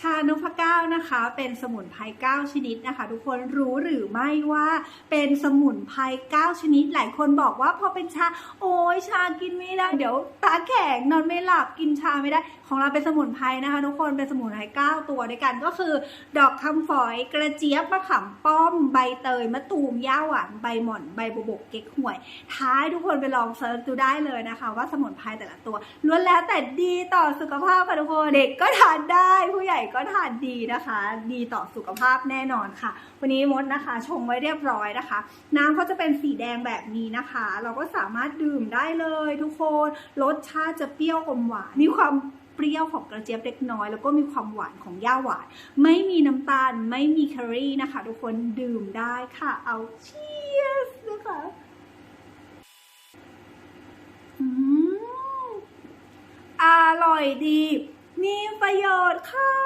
ชานพเก้านะคะ เป็นสมุนไพร9ชนิดนะคะ ทุกคนรู้หรือไม่ว่าเป็นสมุนไพร9ชนิด หลายคนบอกว่าพอเป็นชา โอ้ยชากินไม่ได้ เดี๋ยวตาแข็งนอนไม่หลับกินชาไม่ได้ ของเราเป็นสมุนไพรนะคะ ทุกคนเป็นสมุนไพร9ตัวด้วยกันก็คือ ดอกคำฝอยกระเจี๊ยบมะขามป้อมใบเตยมะตูมย่าหวานใบหม่อนใบบบกเก๊กหวย ท้ายทุกคนไปลองเซิร์ชดูได้เลยนะคะ ว่าสมุนไพรแต่ละตัวล้วนแล้วแต่ดีต่อสุขภาพค่ะทุกคนเด็กก็ทานได้ผู้ใหญ่ก็ทานดีนะคะ ดีต่อสุขภาพแน่นอนค่ะ วันนี้มดนะคะ ชงไว้เรียบร้อยนะคะ น้ำเขาจะเป็นสีแดงแบบนี้นะคะ เราก็สามารถดื่มได้เลยทุกคนรสชาติจะเปรี้ยวอมหวานมีความเปรี้ยวของกระเจี๊ยบเล็กน้อยแล้วก็มีความหวานของย่าหวาน ไม่มีน้ำตาลไม่มีแคลอรี่นะคะ ทุกคนดื่มได้ค่ะ เอาเชียสนะคะอืมอร่อยดี มีประโยชน์ค่ะ